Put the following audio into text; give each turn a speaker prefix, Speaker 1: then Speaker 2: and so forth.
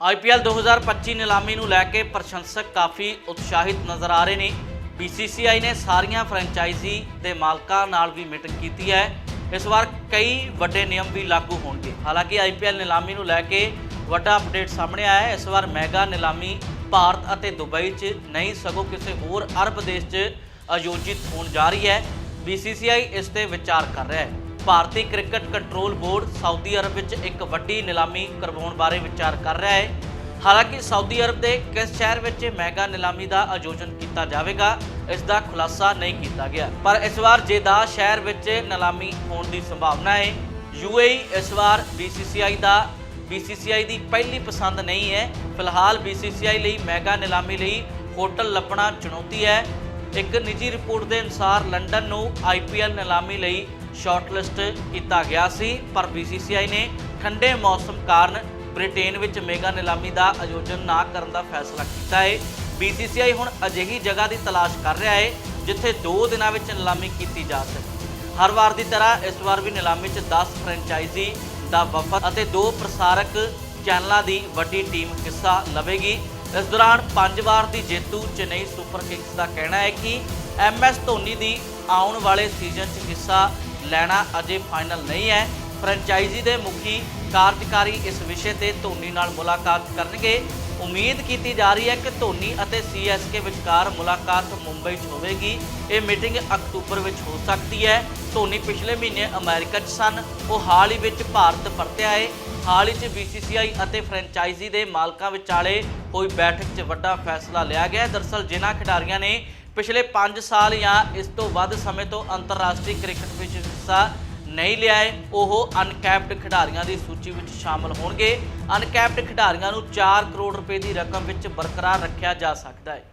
Speaker 1: IPL 2025 ਨਿਲਾਮੀ ਨੂੰ ਲੈ ਕੇ ਪ੍ਰਸ਼ੰਸਕ ਕਾਫੀ ਉਤਸ਼ਾਹਿਤ ਨਜ਼ਰ ਆ ਰਹੇ ਨੇ। BCCI ਨੇ ਸਾਰੀਆਂ ਫਰੈਂਚਾਈਜ਼ੀ ਦੇ ਮਾਲਕਾਂ ਨਾਲ ਵੀ ਮੀਟਿੰਗ ਕੀਤੀ ਹੈ। ਇਸ ਵਾਰ ਕਈ ਵੱਡੇ ਨਿਯਮ ਵੀ ਲਾਗੂ ਹੋਣਗੇ। ਹਾਲਾਂਕਿ ਆਈਪੀਐਲ ਨਿਲਾਮੀ ਨੂੰ ਲੈ ਕੇ ਵੱਡਾ ਅਪਡੇਟ ਸਾਹਮਣੇ ਆਇਆ ਹੈ। ਇਸ ਵਾਰ ਮੈਗਾ ਨਿਲਾਮੀ ਭਾਰਤ ਅਤੇ ਦੁਬਈ 'ਚ ਨਹੀਂ, ਸਗੋਂ ਕਿਸੇ ਹੋਰ ਅਰਬ ਦੇਸ਼ 'ਚ ਆਯੋਜਿਤ ਹੋਣ ਜਾ ਰਹੀ ਹੈ। BCCI ਇਸ ਤੇ ਵਿਚਾਰ ਕਰ ਰਿਹਾ ਹੈ। ਭਾਰਤੀ cricket control board Saudi Arab ਵਿੱਚ ਇੱਕ ਵੱਡੀ ਨਿਲਾਮੀ ਕਰਵਾਉਣ ਬਾਰੇ ਵਿਚਾਰ ਕਰ ਰਿਹਾ ਹੈ। ਹਾਲਾਂਕਿ ਸਾਊਦੀ ਅਰਬ ਦੇ ਕਿਸ ਸ਼ਹਿਰ ਵਿੱਚ ਮੈਗਾ ਨਿਲਾਮੀ ਦਾ ਆਯੋਜਨ ਕੀਤਾ ਜਾਵੇਗਾ, ਇਸ ਦਾ ਖੁਲਾਸਾ ਨਹੀਂ ਕੀਤਾ ਗਿਆ। ਪਰ ਇਸ ਵਾਰ ਜੇਦਾ ਸ਼ਹਿਰ ਵਿੱਚ ਨਿਲਾਮੀ ਹੋਣ ਦੀ ਸੰਭਾਵਨਾ ਹੈ UAE ਇਸ ਵਾਰ BCCI ਦਾ BCCI ਦੀ ਪਹਿਲੀ ਪਸੰਦ ਨਹੀਂ ਹੈ। ਫਿਲਹਾਲ BCCI ਲਈ ਮੈਗਾ ਨਿਲਾਮੀ ਲਈ ਹੋਟਲ ਲੱਭਣਾ ਚੁਣੌਤੀ ਹੈ। ਇੱਕ ਨਿੱਜੀ ਰਿਪੋਰਟ ਦੇ ਅਨੁਸਾਰ ਲੰਡਨ ਨੂੰ IPL ਨਿਲਾਮੀ ਲਈ ਸ਼ਾਰਟਲਿਸਟ ਕੀਤਾ ਗਿਆ ਸੀ, ਪਰ BCCI ਨੇ ਠੰਡੇ ਮੌਸਮ ਕਾਰਨ ਬ੍ਰਿਟੇਨ ਵਿੱਚ ਮੇਗਾ ਨਿਲਾਮੀ ਦਾ ਆਯੋਜਨ ਨਾ ਕਰਨ ਦਾ ਫੈਸਲਾ ਕੀਤਾ ਹੈ। BCCI ਹੁਣ ਅਜਿਹੀ ਜਗ੍ਹਾ ਦੀ ਤਲਾਸ਼ ਕਰ ਰਿਹਾ ਹੈ, ਜਿੱਥੇ 2 ਦਿਨਾਂ ਵਿੱਚ ਨਿਲਾਮੀ ਕੀਤੀ ਜਾ ਸਕੇ। ਹਰ ਵਾਰ ਦੀ ਤਰ੍ਹਾਂ ਇਸ ਵਾਰ ਵੀ ਨਿਲਾਮੀ 'ਚ 10 ਫਰੈਂਚਾਈਜ਼ੀ ਦਾ ਵਫਦ ਅਤੇ ਦੋ ਪ੍ਰਸਾਰਕ ਚੈਨਲਾਂ ਦੀ ਵੱਡੀ ਟੀਮ ਹਿੱਸਾ ਲਵੇਗੀ। ਇਸ ਦੌਰਾਨ ਪੰਜ ਵਾਰ ਦੀ ਜੇਤੂ ਚੇਨਈ ਸੁਪਰ ਕਿੰਗਸ ਦਾ ਕਹਿਣਾ ਹੈ ਕਿ ਐਮਐਸ ਧੋਨੀ ਦੀ ਆਉਣ ਵਾਲੇ ਸੀਜ਼ਨ 'ਚ ਹਿੱਸਾ ਲੈਣਾ ਅਜੇ ਫਾਈਨਲ ਨਹੀਂ ਹੈ। ਫਰੈਂਚਾਈਜ਼ੀ ਦੇ ਮੁਖੀ ਕਾਰਜਕਾਰੀ ਇਸ ਵਿਸ਼ੇ ਤੇ ਧੋਨੀ ਨਾਲ ਮੁਲਾਕਾਤ ਕਰਨਗੇ। ਉਮੀਦ ਕੀਤੀ ਜਾ ਰਹੀ ਹੈ ਕਿ ਧੋਨੀ ਅਤੇ ਸੀਐਸਕੇ ਵਿਚਕਾਰ ਮੁਲਾਕਾਤ ਮੁੰਬਈ 'ਚ ਹੋਵੇਗੀ। ਇਹ ਮੀਟਿੰਗ ਅਕਤੂਬਰ ਵਿੱਚ ਹੋ ਸਕਦੀ ਹੈ। ਧੋਨੀ ਪਿਛਲੇ ਮਹੀਨੇ ਅਮਰੀਕਾ 'ਚ ਸਨ। ਉਹ ਹਾਲ ਹੀ ਵਿੱਚ ਭਾਰਤ ਪਰਤਿਆ ਹੈ। ਹਾਲ ਹੀ 'ਚ BCCI ਅਤੇ ਫਰੈਂਚਾਈਜ਼ੀ ਦੇ ਮਾਲਕਾਂ ਵਿਚਾਲੇ ਹੋਈ ਬੈਠਕ 'ਚ ਵੱਡਾ ਫੈਸਲਾ ਲਿਆ ਗਿਆ ਹੈ। ਦਰਅਸਲ ਜਿਨ੍ਹਾਂ ਖਿਡਾਰੀਆਂ ਨੇ ਪਿਛਲੇ 5 ਸਾਲ ਜਾਂ ਇਸ ਤੋਂ ਵੱਧ ਸਮੇਂ ਤੋਂ ਅੰਤਰਰਾਸ਼ਟਰੀ ਕ੍ਰਿਕਟ ਵਿੱਚ ਹਿੱਸਾ ਨਹੀਂ ਲਿਆ ਹੈ। ਉਹ ਅਨਕੈਪਡ ਖਿਡਾਰੀਆਂ ਦੀ ਸੂਚੀ ਵਿੱਚ ਸ਼ਾਮਲ ਹੋਣਗੇ। ਅਨਕੈਪਡ ਖਿਡਾਰੀਆਂ ਨੂੰ 4 ਕਰੋੜ ਰੁਪਏ ਦੀ ਰਕਮ ਵਿੱਚ ਬਰਕਰਾਰ ਰੱਖਿਆ ਜਾ ਸਕਦਾ ਹੈ।